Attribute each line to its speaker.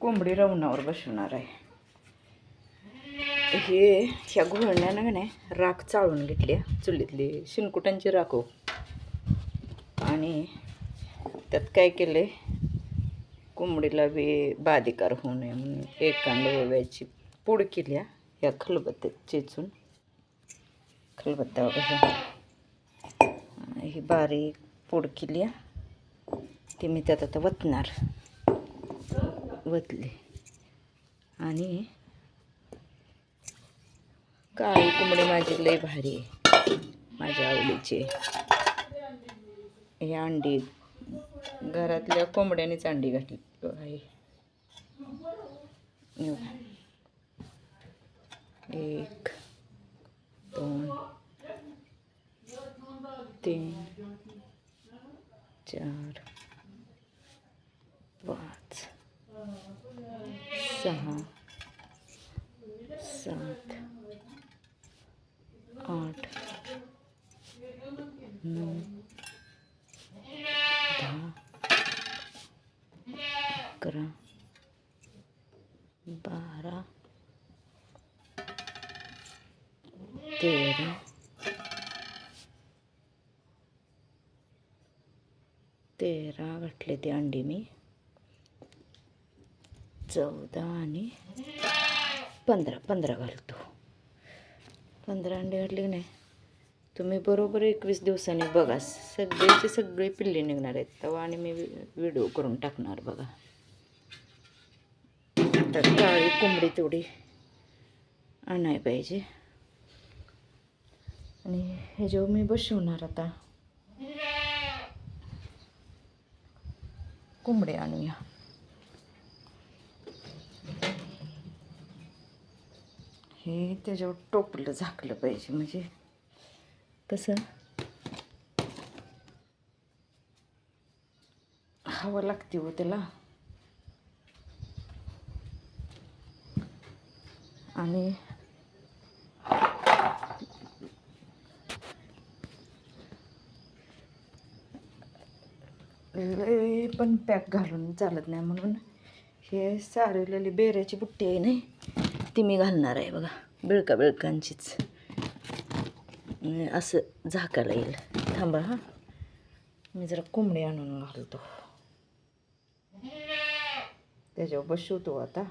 Speaker 1: कोंबडी रवणावर बसवणार आहे. हे ह्या घोळण्यानं का नाही राख चाळून घेतली चुलीतली. शिनकुटांची राखो हो. आणि त्यात काय केले कोंबडीला बी बाधिकार होऊ नये म्हणून एकांड कांड ओव्याची पूड केली या ह्या खलबत्त्यात चेचून. खलबत्त्यावर ही बारीक पूड केली ती मी त्यात आता वतणार. वतली. आणि काळी कोंबडी माझी लय भारी आहे. माझ्या आवडीची हे अंडी. घरातल्या कोंबड्यानेच अंडी घातली. आहे एक दोन तीन चार पाच. सहा सात आठ नऊ दहा अकरा बारा तेरा तेरा घातले ते अंडी मी. चौदा आणि पंधरा पंधरा घालतो. पंधरा अंडे घातले की नाही? तुम्ही बरोबर एकवीस दिवसांनी बघा सगळेचे सगळे पिल्ले निघणार आहेत. तेव्हा आणि मी व्हिडिओ करून टाकणार बघा. आता काळी कोंबडी तेवढी आणाय पाहिजे. आणि हे जेव्हा मी बसवणार आता कोंबडी आणूया. हे त्याच्यावर टोपलं झाकलं पाहिजे म्हणजे कसं? हवा लागते हो त्याला. आणि पण पॅक घालून चालत नाही म्हणून. हे सारवलेली बेऱ्याची बुट्टी आहे नाही. ती मी घालणार आहे बघा. बिळका बिळकांचीच. असं झाकायला येईल. थांबा हां. मी जरा कोंबडी आणून घालतो. त्याच्यावर बसवतो आता.